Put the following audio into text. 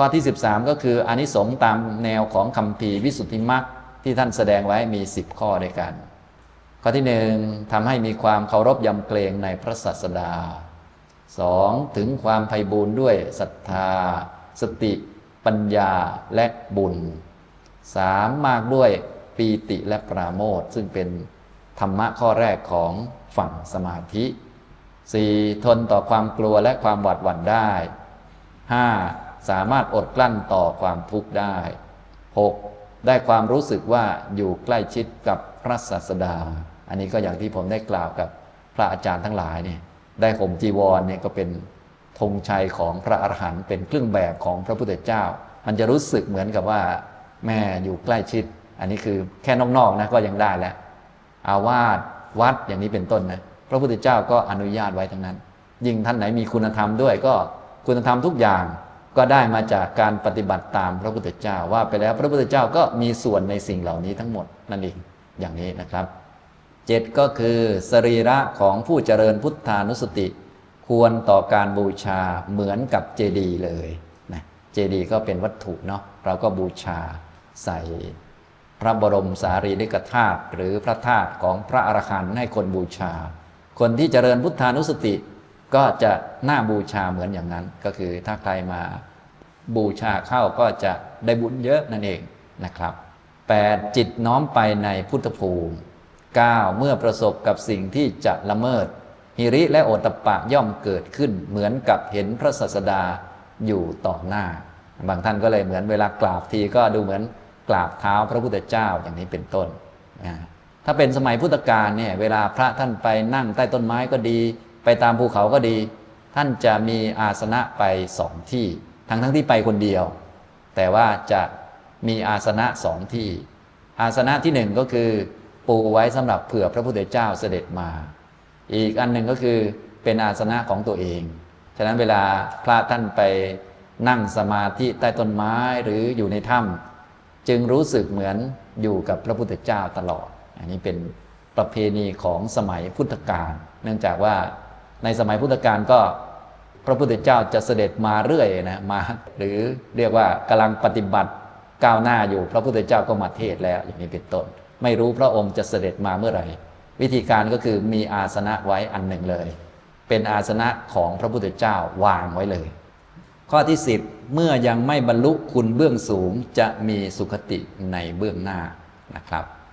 ข้อที่ 13 ก็คืออนิสงส์ตามแนวของคำพีวิสุทธิมรรคที่ท่านแสดงไว้มี 10 ข้อด้วยกัน ข้อที่หนึ่งทำให้มีความเคารพยำเกรงในพระศาสดาสองถึงความไพบูรณ์ด้วยศรัทธา สติปัญญาและบุญสามมากด้วยปีติและปราโมทซึ่งเป็นธรรมะข้อแรกของฝั่งสมาธิ 4. ทนต่อความกลัวและความหวาดหวั่นได้ 5. สามารถอดกลั้นต่อความทุกข์ได้ 6. ได้ความรู้สึกว่าอยู่ใกล้ชิดกับพระศาสดา อันนี้ก็อย่างที่ผมได้กล่าวกับพระอาจารย์ทั้งหลายเนี่ยได้ห่มจีวรเนี่ยก็เป็นธงชัยของพระอรหันต์เป็นเครื่องแบบของพระพุทธเจ้า มันจะรู้สึกเหมือนกับว่าแม่อยู่ใกล้ชิด อันนี้คือแค่นอกๆนะก็ยังได้แล้ว อาวาสวัดอย่างนี้เป็นต้นนะพระพุทธเจ้าก็อนุญาตไว้ทั้งนั้น ยิ่งท่านไหนมีคุณธรรมด้วยก็คุณธรรมทุกอย่าง ก็ได้มาจากการปฏิบัติตามพระพุทธเจ้าว่าไปแล้วพระพุทธเจ้าก็มีส่วนในสิ่งเหล่านี้ทั้งหมดนั่นเองอย่างนี้นะครับเจ็ดก็คือสรีระของผู้เจริญพุทธานุสติ ควรต่อการบูชาเหมือนกับเจดีย์เลยนะเจดีย์ก็เป็นวัตถุเนาะเราก็บูชาใส่พระบรมสารีริกธาตุหรือพระธาตุของพระอรหันต์ให้คนบูชา คนที่เจริญพุทธานุสติก็จะน่าบูชาเหมือนอย่างนั้น ก็คือถ้าใครมา บูชาเข้าก็จะได้บุญเยอะนั่นเองนะครับ 8. จิตน้อมไปในพุทธภูมิ 9. เมื่อประสบกับสิ่งที่จะละเมิด หิริและโอตตปปะย่อมเกิดขึ้นเหมือนกับเห็นพระศาสดาอยู่ต่อหน้า บางท่านก็เลยเหมือนเวลากราบทีก็ดูเหมือนกราบเท้าพระพุทธเจ้าอย่างนี้เป็นต้น ถ้าเป็นสมัยพุทธกาลเนี่ยเวลาพระท่านไปนั่งใต้ต้นไม้ก็ดี ไปตามภูเขาก็ดี ท่านจะมีอาสนะไปสองที่ ทั้งทั้งที่ไปคนเดียว แต่ว่าจะมีอาสนะสองที่ อาสนะที่หนึ่งก็คือ ปูไว้สำหรับเผื่อพระพุทธเจ้าเสด็จมา อีกอันหนึ่งก็คือเป็นอาสนะของตัวเอง ฉะนั้นเวลาพระท่านไปนั่งสมาธิใต้ต้นไม้หรืออยู่ในถ้ำจึงรู้สึกเหมือนอยู่กับพระพุทธเจ้าตลอด อันนี้เป็นประเพณีของสมัยพุทธกาล เนื่องจากว่าในสมัยพุทธกาลก็ พระพุทธเจ้าจะเสด็จมาเรื่อยนะมา หรือเรียกว่ากำลังปฏิบัติก้าวหน้าอยู่ พระพุทธเจ้าก็มาเทศแล้วอย่างนี้เป็นต้น ไม่รู้พระองค์จะเสด็จมาเมื่อไหร่ วิธีการก็คือมีอาสนะไว้อันหนึ่งเลย เป็นอาสนะของพระพุทธเจ้าวางไว้เลย ข้อที่ 10 เมื่อยังไม่บรรลุคุณเบื้องสูงจะมีสุขติในเบื้องหน้านะครับ